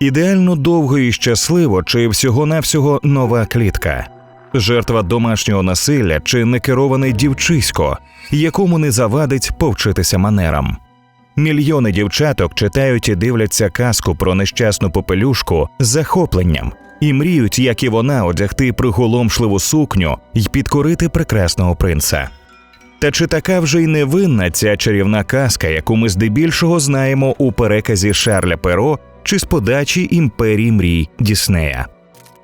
Ідеально довго і щасливо, чи всього-навсього нова клітка, жертва домашнього насилля чи некероване дівчисько, якому не завадить повчитися манерам. Мільйони дівчаток читають і дивляться казку про нещасну попелюшку з захопленням і мріють, як і вона, одягти приголомшливу сукню й підкорити прекрасного принца. Та чи така вже й невинна ця чарівна казка, яку ми здебільшого знаємо у переказі Шарля Перо чи з подачі імперії мрій Діснея?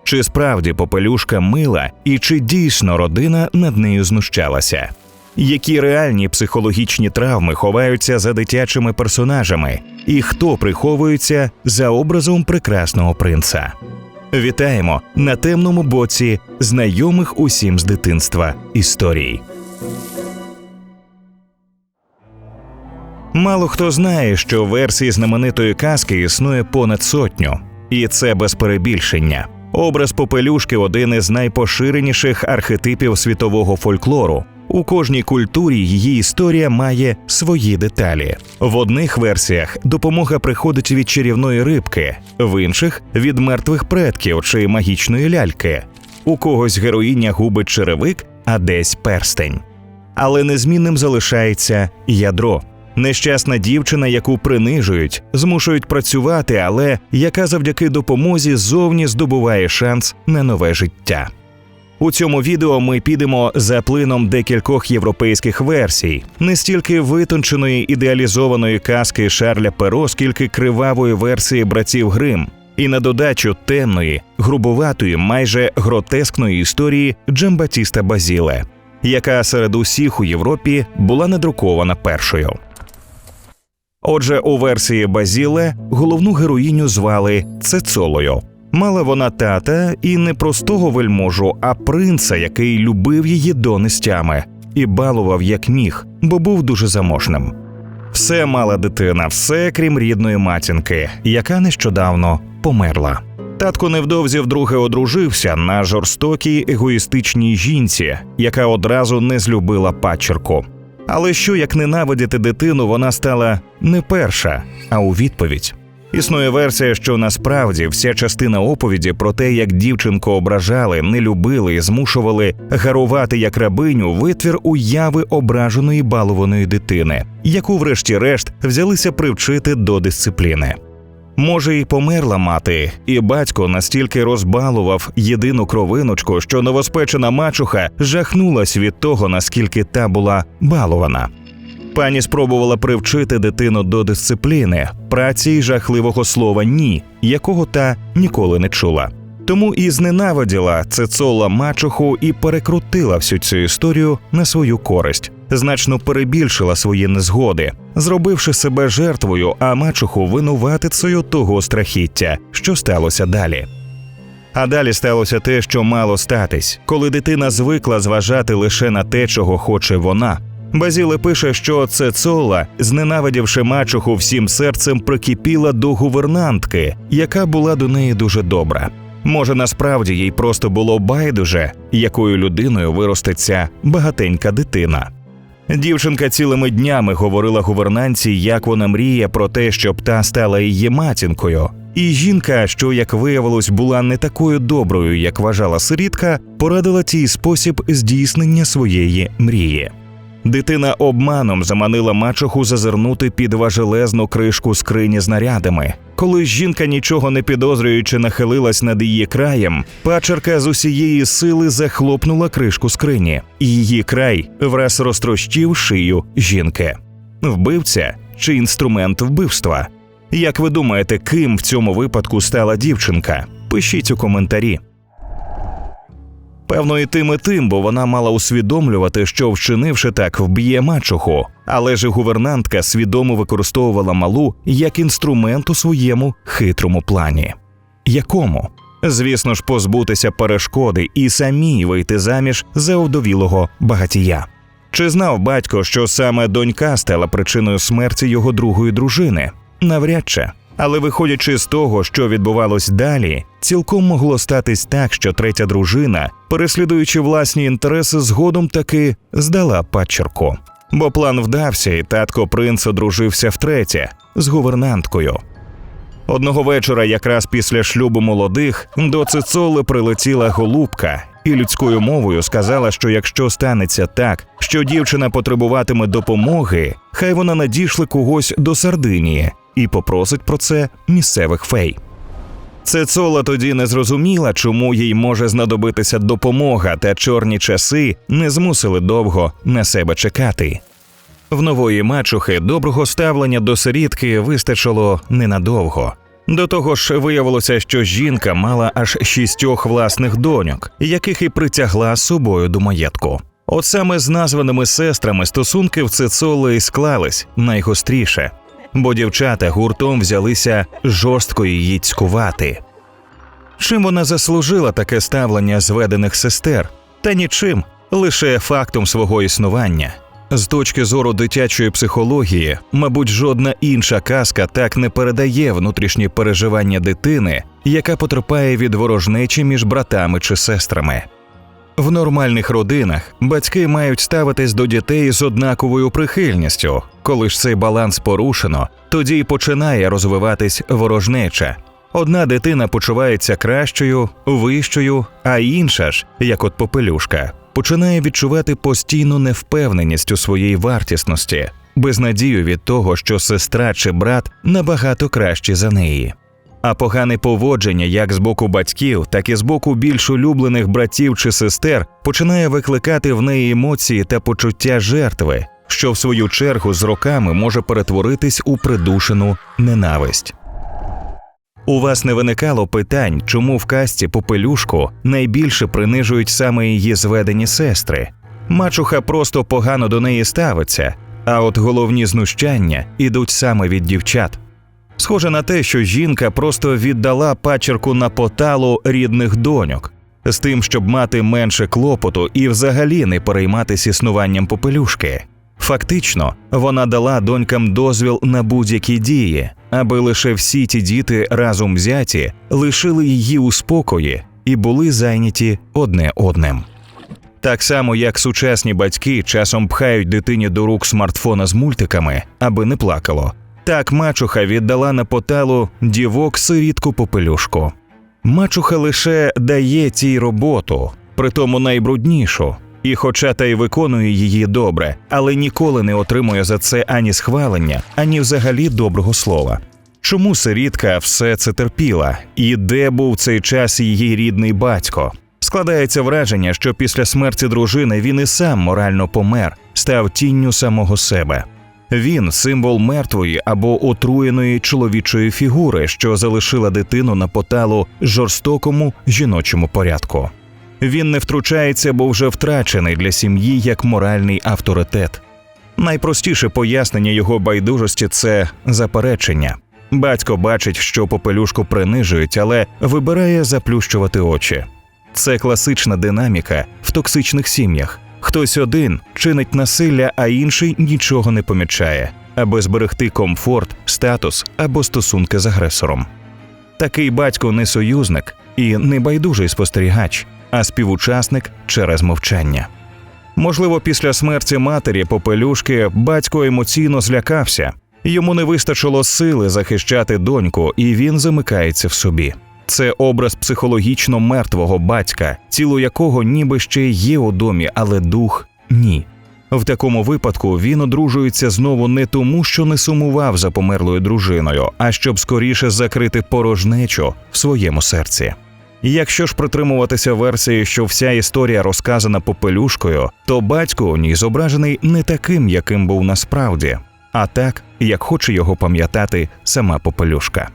Чи справді попелюшка мила і чи дійсно родина над нею знущалася? Які реальні психологічні травми ховаються за дитячими персонажами, і хто приховується за образом прекрасного принца? Вітаємо на темному боці знайомих усім з дитинства історій. Мало хто знає, що версій знаменитої казки існує понад сотню, і це без перебільшення. Образ попелюшки один із найпоширеніших архетипів світового фольклору. У кожній культурі її історія має свої деталі. В одних версіях допомога приходить від чарівної рибки, в інших від мертвих предків чи магічної ляльки. У когось героїня губить черевик, а десь перстень. Але незмінним залишається ядро. Нещасна дівчина, яку принижують, змушують працювати, але яка завдяки допомозі зовні здобуває шанс на нове життя. У цьому відео ми підемо за плином декількох європейських версій, не стільки витонченої ідеалізованої казки Шарля Перо, скільки кривавої версії братів Грим, і на додачу темної, грубуватої, майже гротескної історії Джамбатіста Базіле, яка серед усіх у Європі була надрукована першою. Отже, у версії Базіле головну героїню звали Цецолою. Мала вона тата і не простого вельможу, а принца, який любив її до нестями і балував як міг, бо був дуже заможним. Все мала дитина, все крім рідної матінки, яка нещодавно померла. Татко невдовзі вдруге одружився на жорстокій егоїстичній жінці, яка одразу не злюбила пачерку. Але що як ненавидіти дитину, вона стала не перша, а у відповідь. Існує версія, що насправді вся частина оповіді про те, як дівчинку ображали, не любили і змушували гарувати як рабиню, витвір уяви ображеної балованої дитини, яку, врешті-решт, взялися привчити до дисципліни. Може, і померла мати, і батько настільки розбалував єдину кровиночку, що новоспечена мачуха жахнулась від того, наскільки та була балована. Пані спробувала привчити дитину до дисципліни, праці й жахливого слова ні, якого та ніколи не чула. Тому і зненавиділа Цецола мачуху і перекрутила всю цю історію на свою користь, значно перебільшила свої незгоди, зробивши себе жертвою, а мачуху винуватицею того страхіття, що сталося далі. А далі сталося те, що мало статись, коли дитина звикла зважати лише на те, чого хоче вона. Базіле пише, що Цецола, зненавидівши мачуху всім серцем, прикипіла до гувернантки, яка була до неї дуже добра. Може, насправді їй просто було байдуже, якою людиною виростеться багатенька дитина. Дівчинка цілими днями говорила гувернанці, як вона мріє про те, щоб та стала її матінкою. І жінка, що, як виявилось, була не такою доброю, як вважала сирітка, порадила тій спосіб здійснення своєї мрії. Дитина обманом заманила мачуху зазирнути під важелезну кришку скрині з нарядами. Коли жінка, нічого не підозрюючи, нахилилась над її краєм, пачерка з усієї сили захлопнула кришку скрині, і її край враз розтрощив шию жінки. Вбивця чи інструмент вбивства? Як ви думаєте, ким в цьому випадку стала дівчинка? Пишіть у коментарі. Певно, і тим і тим, бо вона мала усвідомлювати, що вчинивши так, вб'є мачуху, але ж гувернантка свідомо використовувала малу як інструмент у своєму хитрому плані. Якому? Звісно ж, позбутися перешкоди і самій вийти заміж за овдовілого багатія. Чи знав батько, що саме донька стала причиною смерті його другої дружини? Навряд чи. Але виходячи з того, що відбувалось далі, цілком могло статись так, що третя дружина, переслідуючи власні інтереси, згодом таки здала падчерку. Бо план вдався, і татко принц одружився втретє з гувернанткою. Одного вечора, якраз після шлюбу молодих, до Цицоли прилетіла голубка і людською мовою сказала, що якщо станеться так, що дівчина потребуватиме допомоги, хай вона надійшли когось до Сардинії і попросить про це місцевих фей. Цицола тоді не зрозуміла, чому їй може знадобитися допомога, та чорні часи не змусили довго на себе чекати. В нової мачухи доброго ставлення до сирітки вистачило ненадовго. До того ж, виявилося, що жінка мала аж шістьох власних доньок, яких і притягла з собою до маєтку. От саме з названими сестрами стосунки в Цицоли і склались найгостріше, бо дівчата гуртом взялися жорстко її цькувати. Чим вона заслужила таке ставлення зведених сестер? Та нічим, лише фактом свого існування. З точки зору дитячої психології, мабуть, жодна інша казка так не передає внутрішні переживання дитини, яка потерпає від ворожнечі між братами чи сестрами. В нормальних родинах батьки мають ставитись до дітей з однаковою прихильністю. Коли ж цей баланс порушено, тоді й починає розвиватись ворожнеча. Одна дитина почувається кращою, вищою, а інша ж, як от попелюшка, починає відчувати постійну невпевненість у своїй вартісності, безнадію від того, що сестра чи брат набагато кращі за неї. А погане поводження як з боку батьків, так і з боку більш улюблених братів чи сестер починає викликати в неї емоції та почуття жертви, що в свою чергу з роками може перетворитись у придушену ненависть. У вас не виникало питань, чому в касті попелюшку найбільше принижують саме її зведені сестри. Мачуха просто погано до неї ставиться, а от головні знущання ідуть саме від дівчат. Схоже на те, що жінка просто віддала пачерку на поталу рідних доньок, з тим, щоб мати менше клопоту і взагалі не перейматися існуванням попелюшки. Фактично, вона дала донькам дозвіл на будь-які дії, аби лише всі ті діти разом взяті лишили її у спокої і були зайняті одне одним. Так само, як сучасні батьки часом пхають дитині до рук смартфона з мультиками, аби не плакало. Так мачуха віддала на поталу дівок сирітку попелюшку. Мачуха лише дає цій роботу, притому найбруднішу, і, хоча та й виконує її добре, але ніколи не отримує за це ані схвалення, ані взагалі доброго слова. Чому сирітка все це терпіла, і де був цей час її рідний батько? Складається враження, що після смерті дружини він і сам морально помер, став тінню самого себе. Він символ мертвої або отруєної чоловічої фігури, що залишила дитину на поталу жорстокому жіночому порядку. Він не втручається, бо вже втрачений для сім'ї як моральний авторитет. Найпростіше пояснення його байдужості це заперечення. Батько бачить, що попелюшку принижують, але вибирає заплющувати очі. Це класична динаміка в токсичних сім'ях. Хтось один чинить насилля, а інший нічого не помічає, аби зберегти комфорт, статус або стосунки з агресором. Такий батько не союзник і не байдужий спостерігач, а співучасник через мовчання. Можливо, після смерті матері попелюшки батько емоційно злякався, йому не вистачило сили захищати доньку, і він замикається в собі. Це образ психологічно мертвого батька, тіло якого ніби ще є у домі, але дух ні. В такому випадку він одружується знову не тому, що не сумував за померлою дружиною, а щоб скоріше закрити порожнечу в своєму серці. Якщо ж притримуватися версії, що вся історія розказана попелюшкою, то батько у ній зображений не таким, яким був насправді, а так, як хоче його пам'ятати сама попелюшка.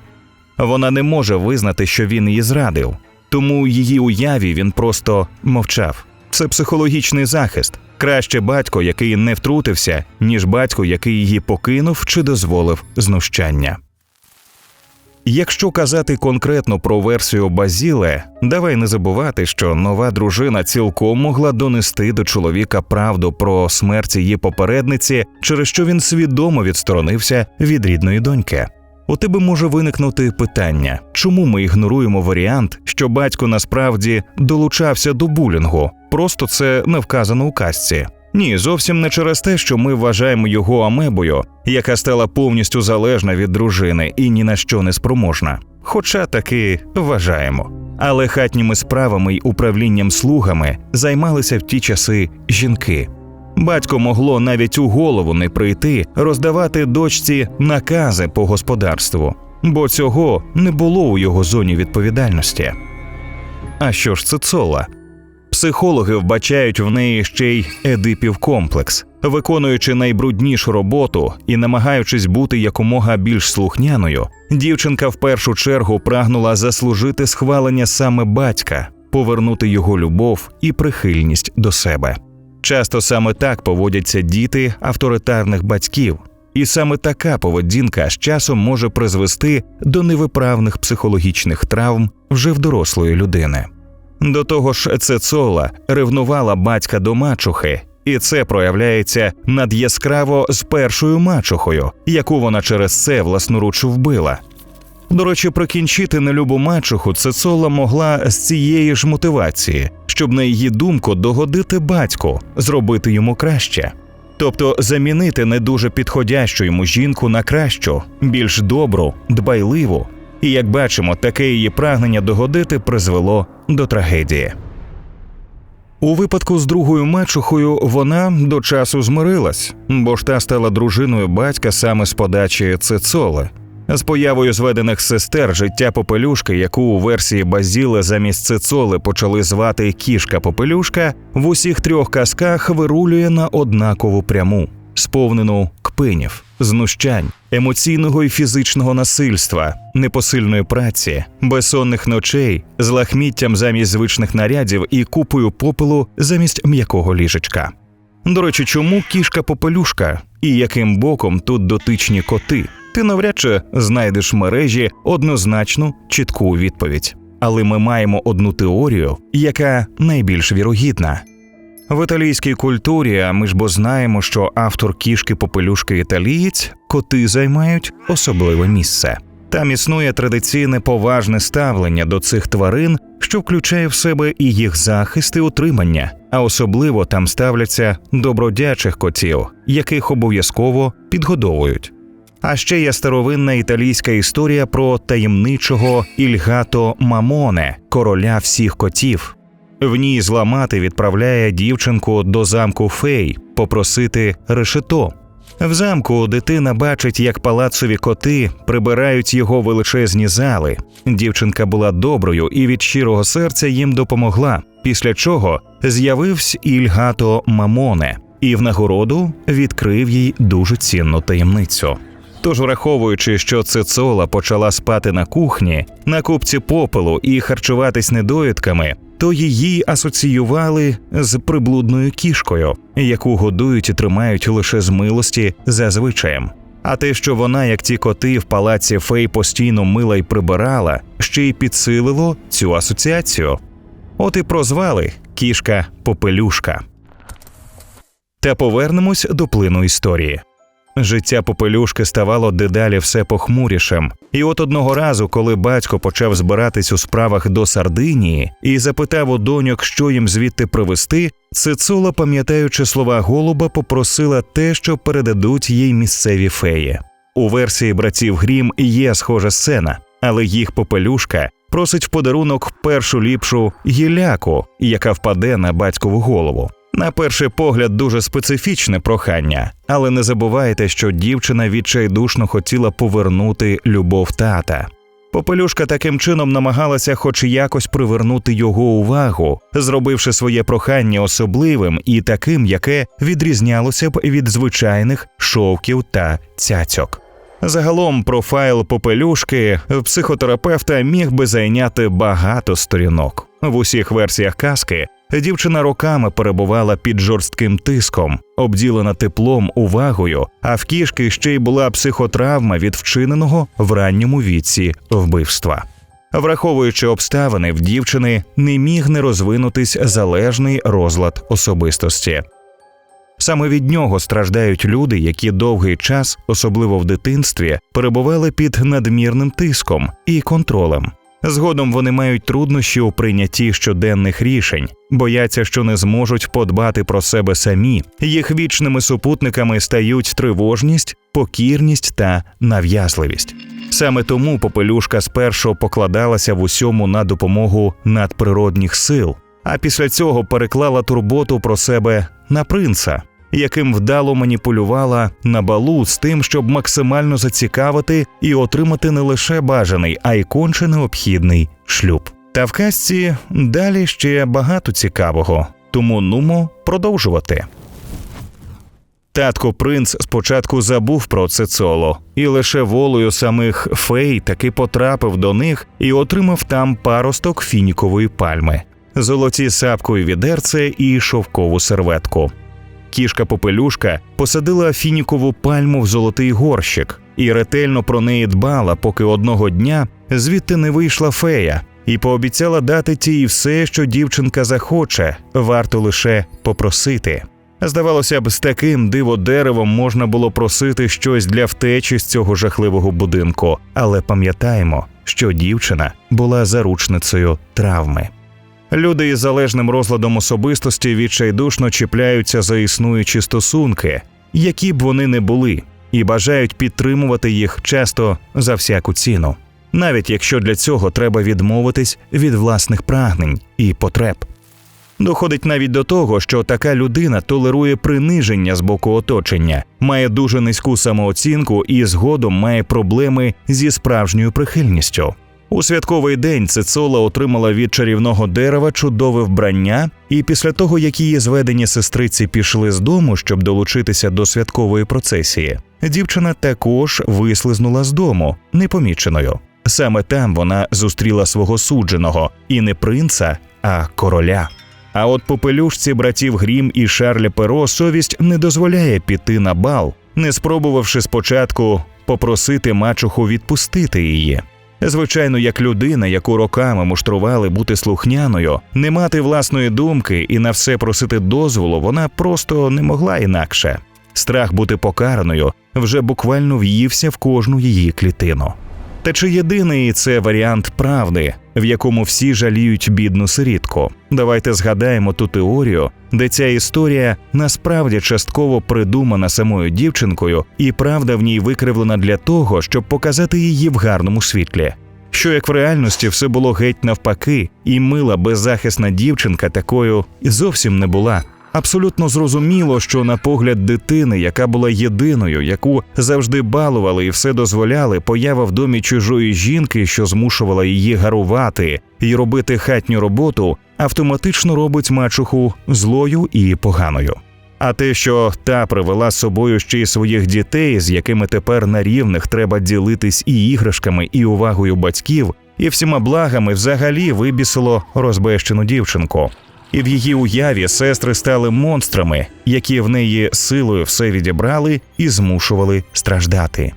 Вона не може визнати, що він її зрадив, тому її уяві він просто мовчав. Це психологічний захист. Краще батько, який не втрутився, ніж батько, який її покинув чи дозволив знущання. Якщо казати конкретно про версію Базіле, давай не забувати, що нова дружина цілком могла донести до чоловіка правду про смерть її попередниці, через що він свідомо відсторонився від рідної доньки. У тебе може виникнути питання, чому ми ігноруємо варіант, що батько насправді долучався до булінгу, просто це не вказано у казці. Ні, зовсім не через те, що ми вважаємо його амебою, яка стала повністю залежна від дружини і ні на що не спроможна. Хоча таки вважаємо. Але хатніми справами й управлінням слугами займалися в ті часи жінки. Батько могло навіть у голову не прийти роздавати дочці накази по господарству, бо цього не було у його зоні відповідальності. А що ж це цола? Психологи вбачають в неї ще й едипів комплекс, виконуючи найбруднішу роботу і намагаючись бути якомога більш слухняною, дівчинка в першу чергу прагнула заслужити схвалення саме батька, повернути його любов і прихильність до себе. Часто саме так поводяться діти авторитарних батьків, і саме така поведінка з часом може призвести до невиправних психологічних травм вже в дорослої людини. До того ж, Цецола ревнувала батька до мачухи, і це проявляється надяскраво з першою мачухою, яку вона через це власноруч вбила. До речі, прикінчити нелюбу мачуху Цецола могла з цієї ж мотивації, щоб на її думку догодити батьку, зробити йому краще. Тобто замінити не дуже підходящу йому жінку на кращу, більш добру, дбайливу. І як бачимо, таке її прагнення догодити призвело до трагедії. У випадку з другою мачухою вона до часу змирилась, бо ж та стала дружиною батька саме з подачі Цицоли. З появою зведених сестер життя попелюшки, яку у версії Базіли замість Цицоли почали звати кішка попелюшка, в усіх трьох казках вирулює на однакову пряму, сповнену кпинів, знущань, емоційного і фізичного насильства, непосильної праці, безсонних ночей, з лахміттям замість звичних нарядів і купою попелу замість м'якого ліжечка. До речі, чому кішка попелюшка і яким боком тут дотичні коти? Ти навряд чи знайдеш в мережі однозначну чітку відповідь. Але ми маємо одну теорію, яка найбільш вірогідна. В італійській культурі, а ми ж бо знаємо, що автор кішки попелюшки італієць, коти займають особливе місце. Там існує традиційне поважне ставлення до цих тварин, що включає в себе і їх захист і утримання, а особливо там ставляться добродячих котів, яких обов'язково підгодовують. А ще є старовинна італійська історія про таємничого Ільгато Мамоне, короля всіх котів. В ній зламати відправляє дівчинку до замку фей попросити решето. В замку дитина бачить, як палацові коти прибирають його величезні зали. Дівчинка була доброю і від щирого серця їм допомогла. Після чого з'явився Ільгато Мамоне і в нагороду відкрив їй дуже цінну таємницю. Тож, враховуючи, що Цицола почала спати на кухні, на купці попелу і харчуватись недоїдками, то її асоціювали з приблудною кішкою, яку годують і тримають лише з милості за звичаєм. А те, що вона, як ті коти в палаці фей постійно мила й прибирала, ще й підсилило цю асоціацію. От і прозвали кішка Попелюшка. Та повернемось до плину історії. Життя попелюшки ставало дедалі все похмурішим, і от одного разу, коли батько почав збиратись у справах до Сардинії і запитав у доньок, що їм звідти привезти, Цицула, пам'ятаючи слова голуба, попросила те, що передадуть їй місцеві феї. У версії братів Грім є схожа сцена, але їх попелюшка просить в подарунок першу ліпшу гіляку, яка впаде на батькову голову. На перший погляд, дуже специфічне прохання, але не забувайте, що дівчина відчайдушно хотіла повернути любов тата. Попелюшка таким чином намагалася хоч якось привернути його увагу, зробивши своє прохання особливим і таким, яке відрізнялося б від звичайних шовків та цяцьок. Загалом профайл попелюшки в психотерапевта міг би зайняти багато сторінок в усіх версіях казки. Дівчина роками перебувала під жорстким тиском, обділена теплом, увагою, а в кішки ще й була психотравма від вчиненого в ранньому віці вбивства. Враховуючи обставини, в дівчини не міг не розвинутись залежний розлад особистості. Саме від нього страждають люди, які довгий час, особливо в дитинстві, перебували під надмірним тиском і контролем. Згодом вони мають труднощі у прийнятті щоденних рішень, бояться, що не зможуть подбати про себе самі. Їх вічними супутниками стають тривожність, покірність та нав'язливість. Саме тому попелюшка спершу покладалася в усьому на допомогу надприродних сил, а після цього переклала турботу про себе на принца, яким вдало маніпулювала на балу з тим, щоб максимально зацікавити і отримати не лише бажаний, а й конче необхідний шлюб. Та в казці далі ще багато цікавого, тому нумо продовжувати. Татко принц спочатку забув про Цицоло, і лише волею самих фей таки потрапив до них і отримав там паросток фінікової пальми, золоті сапку і відерце і шовкову серветку. Кішка попелюшка посадила фінікову пальму в золотий горщик і ретельно про неї дбала, поки одного дня звідти не вийшла фея, і пообіцяла дати тій все, що дівчинка захоче, варто лише попросити. Здавалося б, з таким диводеревом можна було просити щось для втечі з цього жахливого будинку, але пам'ятаємо, що дівчина була заручницею травми. Люди із залежним розладом особистості відчайдушно чіпляються за існуючі стосунки, які б вони не були, і бажають підтримувати їх часто за всяку ціну, навіть якщо для цього треба відмовитись від власних прагнень і потреб. Доходить навіть до того, що така людина толерує приниження з боку оточення, має дуже низьку самооцінку і згодом має проблеми зі справжньою прихильністю. У святковий день Цицола отримала від чарівного дерева чудове вбрання, і після того, як її зведені сестриці пішли з дому, щоб долучитися до святкової процесії, дівчина також вислизнула з дому непоміченою. Саме там вона зустріла свого судженого і не принца, а короля. А от попелюшці братів Грім і Шарля Перо совість не дозволяє піти на бал, не спробувавши спочатку попросити мачуху відпустити її. Звичайно, як людина, яку роками муштрували бути слухняною, не мати власної думки і на все просити дозволу, вона просто не могла інакше. Страх бути покараною вже буквально в'ївся в кожну її клітину. Та чи єдиний це варіант правди, в якому всі жаліють бідну сирітку? Давайте згадаємо ту теорію, де ця історія насправді частково придумана самою дівчинкою, і правда в ній викривлена для того, щоб показати її в гарному світлі. Що як в реальності все було геть навпаки, і мила беззахисна дівчинка такою зовсім не була. Абсолютно зрозуміло, що на погляд дитини, яка була єдиною, яку завжди балували і все дозволяли, поява в домі чужої жінки, що змушувала її гарувати і робити хатню роботу, автоматично робить мачуху злою і поганою. А те, що та привела з собою ще й своїх дітей, з якими тепер на рівних треба ділитись і іграшками, і увагою батьків, і всіма благами взагалі вибісило розбещену дівчинку і в її уяві сестри стали монстрами, які в неї силою все відібрали і змушували страждати.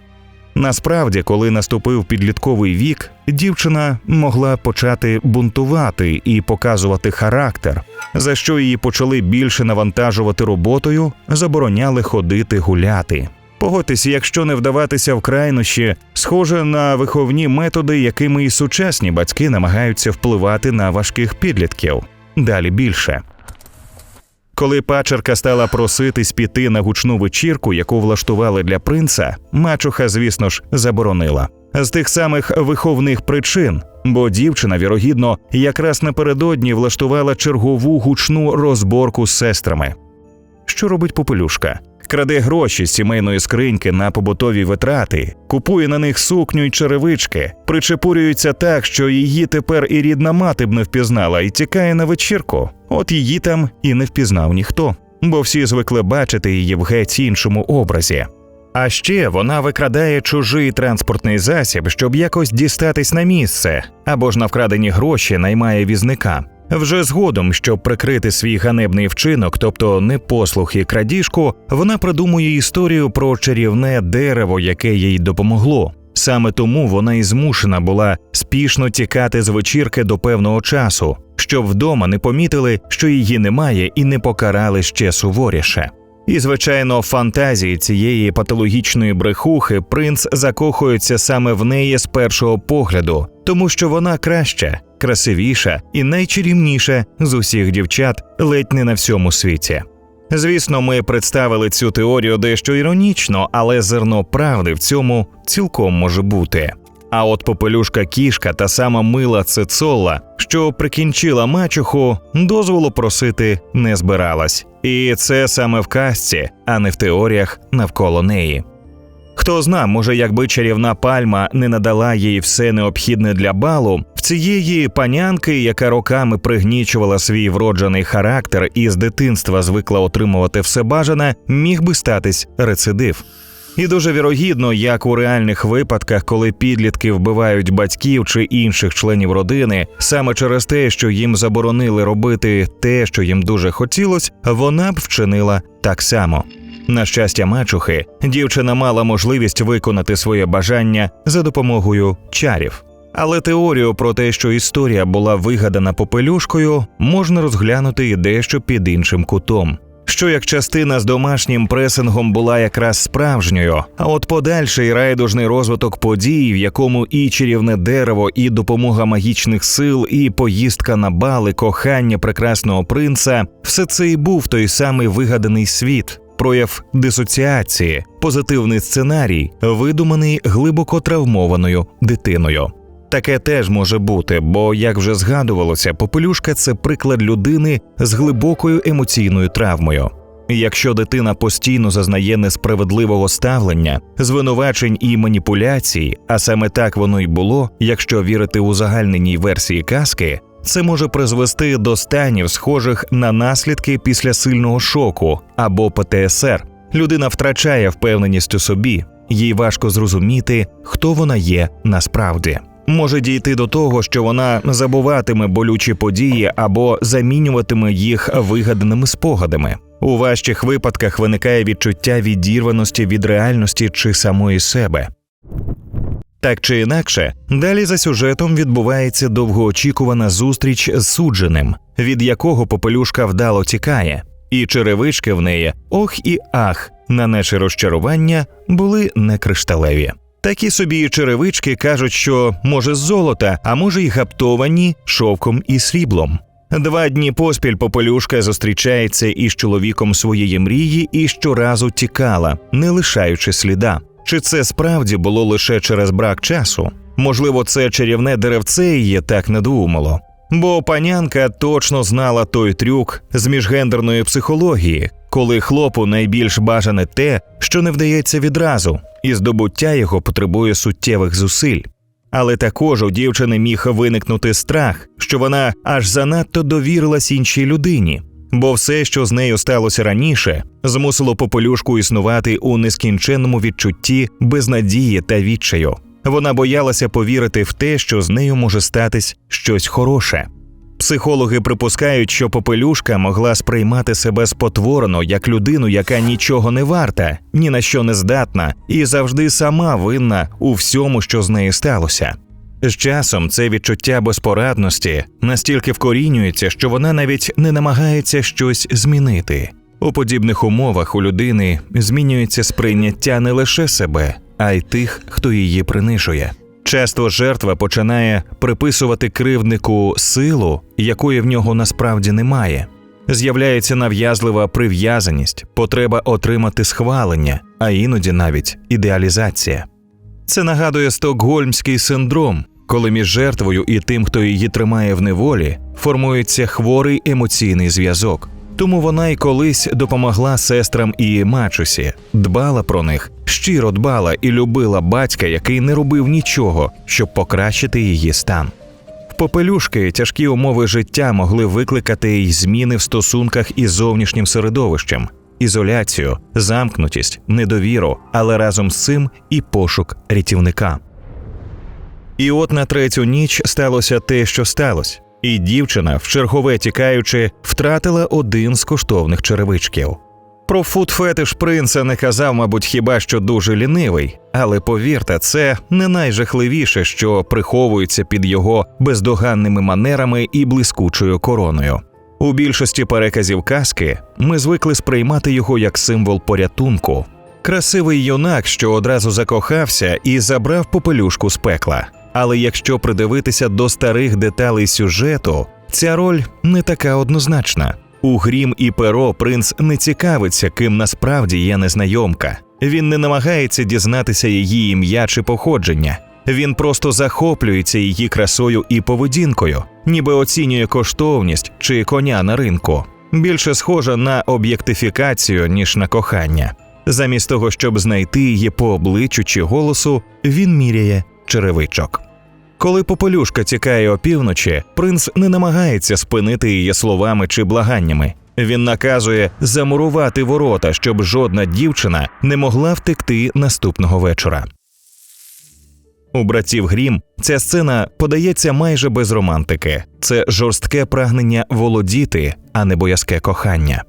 Насправді, коли наступив підлітковий вік, дівчина могла почати бунтувати і показувати характер, за що її почали більше навантажувати роботою, забороняли ходити гуляти. Погодьтеся, якщо не вдаватися в крайнощі, схоже на виховні методи, якими і сучасні батьки намагаються впливати на важких підлітків. Далі більше. Коли пачерка стала проситись піти на гучну вечірку, яку влаштували для принца, мачуха, звісно ж, заборонила з тих самих виховних причин, бо дівчина, вірогідно, якраз напередодні влаштувала чергову гучну розборку з сестрами. Що робить попелюшка? Краде гроші з сімейної скриньки на побутові витрати, купує на них сукню й черевички, причепурюється так, що її тепер і рідна мати б не впізнала, і тікає на вечірку. От її там і не впізнав ніхто, бо всі звикли бачити її в геть іншому образі. А ще вона викрадає чужий транспортний засіб, щоб якось дістатись на місце, або ж на вкрадені гроші наймає візника. Вже згодом, щоб прикрити свій ганебний вчинок, тобто непослух і крадіжку, вона придумує історію про чарівне дерево, яке їй допомогло. Саме тому вона і змушена була спішно тікати з вечірки до певного часу, щоб вдома не помітили, що її немає, і не покарали ще суворіше. І, звичайно, фантазії цієї патологічної брехухи принц закохується саме в неї з першого погляду, тому що вона краща, красивіша і найчарівніша з усіх дівчат ледь не на всьому світі. Звісно, ми представили цю теорію дещо іронічно, але зерно правди в цьому цілком може бути. А от попелюшка кішка та сама мила Цицолла, що прикінчила мачуху, дозволу просити не збиралась. І це саме в казці, а не в теоріях навколо неї. Хто зна, може, якби чарівна пальма не надала їй все необхідне для балу, в цієї панянки, яка роками пригнічувала свій вроджений характер і з дитинства звикла отримувати все бажане, міг би статись рецидив. І дуже вірогідно, як у реальних випадках, коли підлітки вбивають батьків чи інших членів родини, саме через те, що їм заборонили робити те, що їм дуже хотілось, вона б вчинила так само. На щастя, мачухи, дівчина мала можливість виконати своє бажання за допомогою чарів. Але теорію про те, що історія була вигадана попелюшкою, можна розглянути і дещо під іншим кутом. Що як частина з домашнім пресингом була якраз справжньою, а от подальший райдужний розвиток подій, в якому і чарівне дерево, і допомога магічних сил, і поїздка на бали, кохання прекрасного принца, все це і був той самий вигаданий світ, прояв дисоціації, позитивний сценарій, видуманий глибоко травмованою дитиною. Таке теж може бути, бо, як вже згадувалося, попелюшка це приклад людини з глибокою емоційною травмою. Якщо дитина постійно зазнає несправедливого ставлення, звинувачень і маніпуляцій, а саме так воно й було, якщо вірити у загальненій версії казки, це може призвести до станів, схожих на наслідки після сильного шоку або ПТСР. Людина втрачає впевненість у собі, їй важко зрозуміти, хто вона є насправді. Може дійти до того, що вона забуватиме болючі події або замінюватиме їх вигаданими спогадами. У важчих випадках виникає відчуття відірваності від реальності чи самої себе. Так чи інакше, далі за сюжетом відбувається довгоочікувана зустріч з судженим, від якого попелюшка вдало тікає, і черевички в неї ох і ах, на наше розчарування були не кришталеві. Такі собі черевички кажуть, що може з золота, а може й гаптовані шовком і сріблом. Два дні поспіль попелюшка зустрічається із чоловіком своєї мрії і щоразу тікала, не лишаючи сліда. Чи це справді було лише через брак часу? Можливо, це чарівне деревце її так не думало. Бо панянка точно знала той трюк з міжгендерної психології, коли хлопу найбільш бажане те, що не вдається відразу, і здобуття його потребує суттєвих зусиль. Але також у дівчини міг виникнути страх, що вона аж занадто довірилась іншій людині, бо все, що з нею сталося раніше, змусило попелюшку існувати у нескінченному відчутті безнадії та відчаю. Вона боялася повірити в те, що з нею може статись щось хороше. Психологи припускають, що попелюшка могла сприймати себе спотворено як людину, яка нічого не варта, ні на що не здатна, і завжди сама винна у всьому, що з нею сталося. З часом це відчуття безпорадності настільки вкорінюється, що вона навіть не намагається щось змінити. У подібних умовах у людини змінюється сприйняття не лише себе, а й тих, хто її принижує. Часто жертва починає приписувати кривднику силу, якої в нього насправді немає. З'являється нав'язлива прив'язаність, потреба отримати схвалення, а іноді навіть ідеалізація. Це нагадує стокгольмський синдром, коли між жертвою і тим, хто її тримає в неволі, формується хворий емоційний зв'язок. Тому вона й колись допомогла сестрам і мачусі, дбала про них, щиро дбала і любила батька, який не робив нічого, щоб покращити її стан. В попелюшки тяжкі умови життя могли викликати й зміни в стосунках із зовнішнім середовищем, ізоляцію, замкнутість, недовіру, але разом з цим і пошук рятівника. І от на третю ніч сталося те, що сталося. І дівчина, в чергове тікаючи, втратила один з коштовних черевичків. Про фуд-фетиш принца не казав, мабуть, хіба що дуже лінивий, але повірте, це не найжахливіше, що приховується під його бездоганними манерами і блискучою короною. У більшості переказів казки ми звикли сприймати його як символ порятунку. Красивий юнак, що одразу закохався і забрав попелюшку з пекла. Але якщо придивитися до старих деталей сюжету, ця роль не така однозначна. У грім і перо принц не цікавиться, ким насправді є незнайомка. Він не намагається дізнатися її ім'я чи походження. Він просто захоплюється її красою і поведінкою, ніби оцінює коштовність чи коня на ринку. Більше схожа на об'єктифікацію, ніж на кохання. Замість того, щоб знайти її по обличчю чи голосу, він міряє черевичок. Коли попелюшка тікає опівночі, принц не намагається спинити її словами чи благаннями. Він наказує замурувати ворота, щоб жодна дівчина не могла втекти наступного вечора. У братів Грім ця сцена подається майже без романтики. Це жорстке прагнення володіти, а не боязке кохання.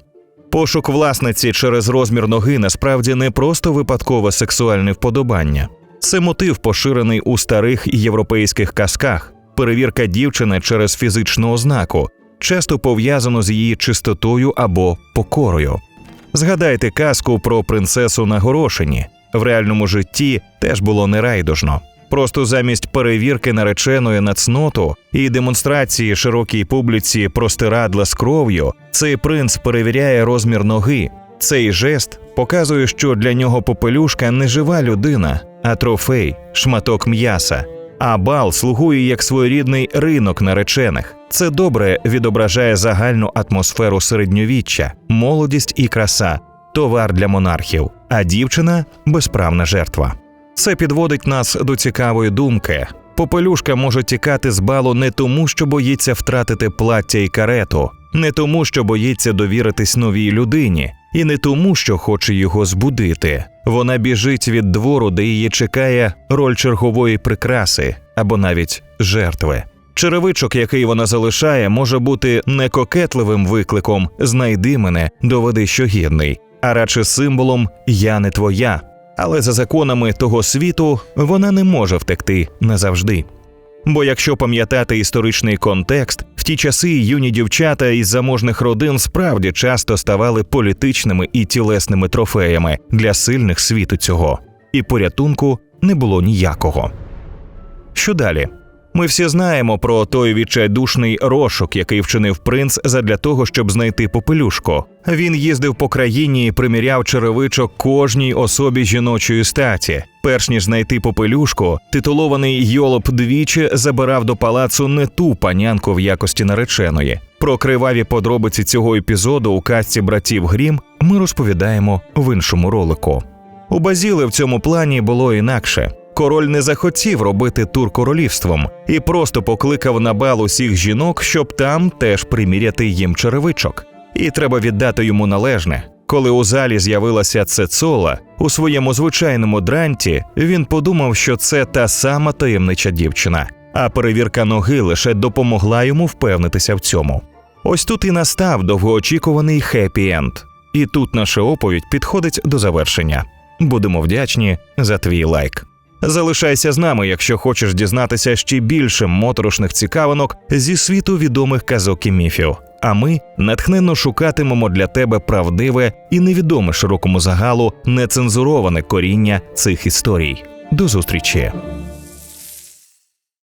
Пошук власниці через розмір ноги насправді не просто випадкове сексуальне вподобання. Це мотив, поширений у старих європейських казках, перевірка дівчини через фізичну ознаку, часто пов'язано з її чистотою або покорою. Згадайте казку про принцесу на горошині. В реальному житті теж було нерайдужно. Просто замість перевірки нареченої на цноту і демонстрації широкій публіці простирадла з кров'ю, цей принц перевіряє розмір ноги. Цей жест показує, що для нього попелюшка не жива людина, а трофей, шматок м'яса. А бал слугує як своєрідний ринок наречених. Це добре відображає загальну атмосферу середньовіччя, молодість і краса, товар для монархів, а дівчина безправна жертва. Це підводить нас до цікавої думки. Попелюшка може тікати з балу не тому, що боїться втратити плаття і карету, не тому, що боїться довіритись новій людині, і не тому, що хоче його збудити. Вона біжить від двору, де її чекає роль чергової прикраси або навіть жертви. Черевичок, який вона залишає, може бути не кокетливим викликом Знайди мене, доведи, що гідний, а радше символом Я не твоя. Але за законами того світу вона не може втекти назавжди. Бо якщо пам'ятати історичний контекст, в ті часи юні дівчата із заможних родин справді часто ставали політичними і тілесними трофеями для сильних світу цього, і порятунку не було ніякого. Що далі? Ми всі знаємо про той відчайдушний розшук, який вчинив принц задля того, щоб знайти попелюшку. Він їздив по країні і приміряв черевичок кожній особі жіночої статі. Перш ніж знайти попелюшку, титулований Йолоп двічі забирав до палацу не ту панянку в якості нареченої. Про криваві подробиці цього епізоду у казці братів Грім ми розповідаємо в іншому ролику. У Базіли в цьому плані було інакше. Король не захотів робити тур королівством і просто покликав на бал усіх жінок, щоб там теж приміряти їм черевичок. І треба віддати йому належне. Коли у залі з'явилася Цецола у своєму звичайному дранті, він подумав, що це та сама таємнича дівчина, а перевірка ноги лише допомогла йому впевнитися в цьому. Ось тут і настав довгоочікуваний хеппі-енд. І тут наша оповідь підходить до завершення. Будемо вдячні за твій лайк. Залишайся з нами, якщо хочеш дізнатися ще більше моторошних цікавинок зі світу відомих казок і міфів. А ми натхненно шукатимемо для тебе правдиве і невідоме широкому загалу нецензуроване коріння цих історій. До зустрічі!